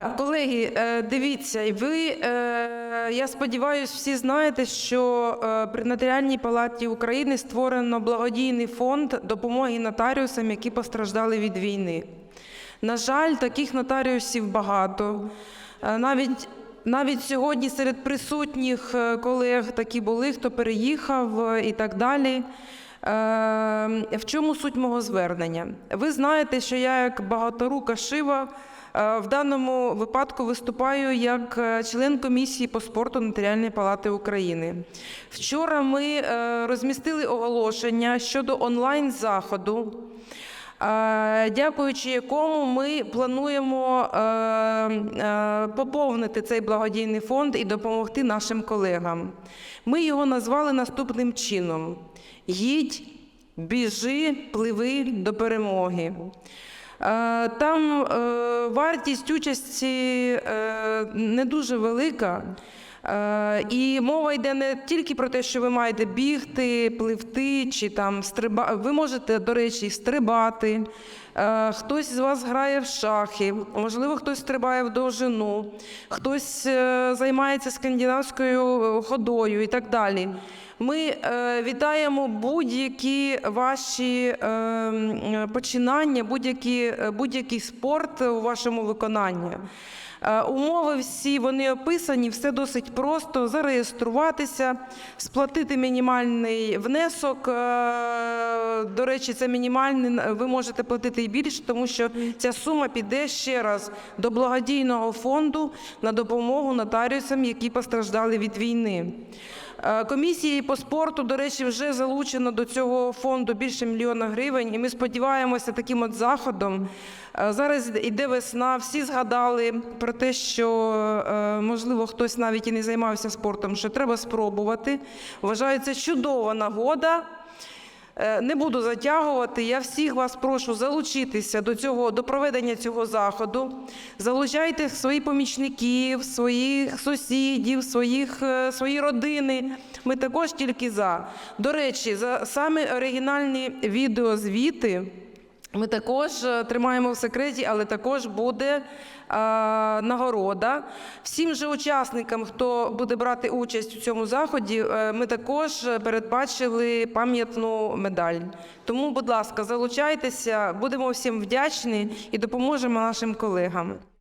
Колеги, е, дивіться, ви, е, я сподіваюся, всі знаєте, що е, при Нотаріальній палаті України створено благодійний фонд допомоги нотаріусам, які постраждали від війни. На жаль, таких нотаріусів багато. Навіть навіть сьогодні серед присутніх колег такі були, хто переїхав і так далі. Е, В чому суть мого звернення? Ви знаєте, що я як багаторука шива е, в даному випадку виступаю як е, член комісії по спорту Нотаріальної палати України. Вчора ми е, розмістили оголошення щодо онлайн заходу. Дякуючи якому ми плануємо е, е, поповнити цей благодійний фонд і допомогти нашим колегам. Ми його назвали наступним чином: Їдь, біжи, пливи до перемоги. Е, Там вартість участі не дуже велика. Е, І мова йде не тільки про те, що ви маєте бігти, пливти чи там стрибати. Ви можете, до речі, стрибати. Е, Хтось з вас грає в шахи, можливо, хтось стрибає в довжину, хтось е, займається скандинавською ходою і так далі. Ми е, вітаємо будь-які ваші е, починання, е, будь-який спорт у вашому виконанні. Умови всі вони описані, все досить просто. Зареєструватися, сплатити мінімальний внесок. До речі, це мінімальний. Ви можете платити і більше, тому що ця сума піде ще раз до благодійного фонду на допомогу нотаріусам, які постраждали від війни. Е, Комісії по спорту, до речі, вже залучено до цього фонду більше мільйона гривень, і ми сподіваємося таким от заходом. е, Зараз іде весна, всі згадали про те, що е, можливо хтось навіть і не займався спортом, що треба спробувати. Вважаю, це чудова нагода. Е, Не буду затягувати. Я всіх вас прошу залучитися до цього до проведення цього заходу. Залучайте своїх помічників, своїх сусідів, своїх е, свої родини. Ми також тільки за. До речі, за саме оригінальні відеозвіти. Ми також е, тримаємо в секреті, але також буде е, нагорода. Всім же учасникам, хто буде брати участь у цьому заході, е, ми також передбачили пам'ятну медаль. Тому, будь ласка, залучайтеся, будемо всім вдячні і допоможемо нашим колегам.